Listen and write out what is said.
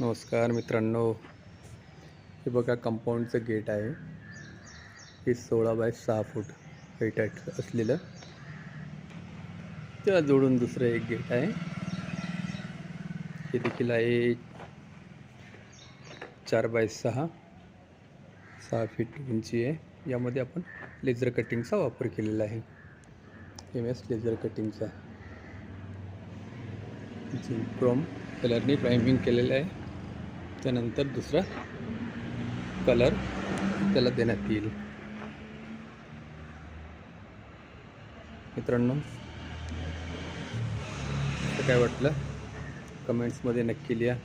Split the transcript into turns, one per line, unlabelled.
नमस्कार मित्रांनो. हे बघा कंपाऊंडचं गेट आहे. हे सोळा बाय सहा फूट एट असलेलं त्याला जोडून दुसरं एक गेट आहे. हे देखील आहे चार बाय सहा. सहा फीट उंची आहे. यामध्ये आपण लेझर कटिंगचा वापर केलेला आहे. एम एस लेझर कटिंगचा क्रोम कलरने प्रायमिंग केलेलं आहे. त्यानंतर दुसरा कलर त्याला देण्यात येईल. मित्रांनो काय वाटलं? कमेंट्समध्ये नक्की लिहा.